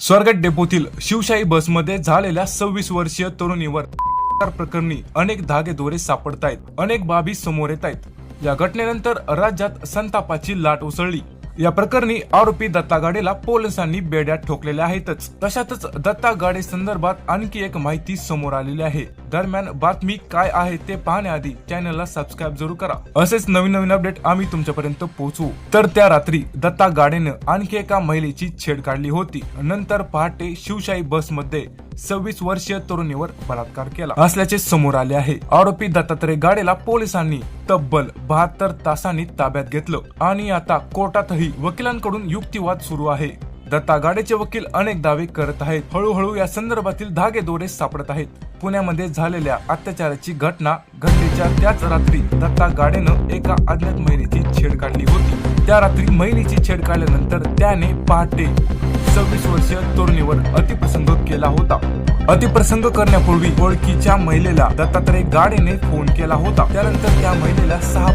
स्वारगेट डेपोतील शिवशाही बसमध्ये झालेल्या सव्वीस वर्षीय तरुणीवर प्रकरणी अनेक धागेदोरे सापडत आहेत अनेक बाबी समोर येत आहेत या घटनेनंतर राज्यात संतापाची लाट उसळली. या प्रकरणी आरोपी दत्ता गाडेला पोलिसांनी बेड्यात ठोकलेल्या आहेतच. तशातच दत्ता गाडे संदर्भात आणखी एक माहिती समोर आलेली आहे. दरम्यान बातमी काय आहे ते पाहण्याआधी चॅनलला सबस्क्राईब जरूर करा. असेच नवीन नवीन अपडेट आम्ही तुमच्यापर्यंत पोहोचवू. तर त्या रात्री दत्ता गाडेनं आणखी एका महिलेची छेड काढली होती. नंतर पहाटे शिवशाही बसमध्ये सव्वीस वर्षीय तरुणीवर बलात्कार केला. असल्याचे समोर आले आहे. आरोपी दत्तात्रय गाडेला पोलिसांनी तब्बल बहात्तर तासांनी ताब्यात घेतलं आणि आता कोर्टातही वकिलांकडून युक्तिवाद सुरू आहे. दत्ता गाडेचे वकील अनेक दावे करत आहेत. हळूहळू या संदर्भातील धागेदोरे सापडत आहेत. पुण्यामध्ये झालेल्या अत्याचाराची घटना घटनेच्या त्याच रात्री दत्ता गाडेनं एका अज्ञात महिलेची छेड काढली होती. त्या रात्री महिलेची छेड काढल्यानंतर त्याने पहाटे सव्वीस वर्षीय तरुणीवर अतिप्रसंग केला होता. अतिप्रसंग करण्यापूर्वी ओळखीच्या महिलेला दत्तात्रय गाडेने फोन केला होता. त्यानंतर त्या महिलेला सहा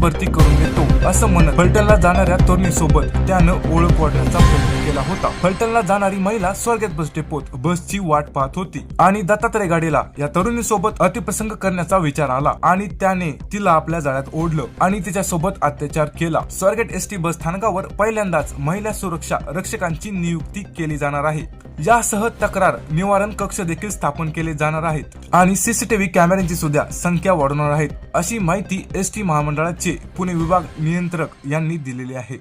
भरती करून देतो असं म्हणत फलटणला जाणाऱ्या तरुणीसोबत त्यानं ओळख वाढण्याचा प्रयत्न केला होता. फलटणला जाणारी महिला स्वर्गेत बस डेपोत बसची वाट पाहत होती आणि दत्तात्रय गाडीला या तरुणीसोबत अतिप्रसंग करण्याचा विचार आला आणि त्याने तिला आपल्या जाळ्यात ओढलं आणि तिच्यासोबत अत्याचार केला. स्वर्गेट एस टी बस स्थानकावर पहिल्यांदाच महिला सुरक्षा रक्षकांची नियुक्ती केली जाणार आहे. यासह तक्रार निवारण कक्ष देखील स्थापन केले जाणार आहेत. आणि सीसीटीव्ही कॅमेऱ्यांची सुद्धा संख्या वाढवणार आहेत अशी माहिती एस टी महामंडळाचे पुणे विभाग नियंत्रक यांनी दिलेली आहे.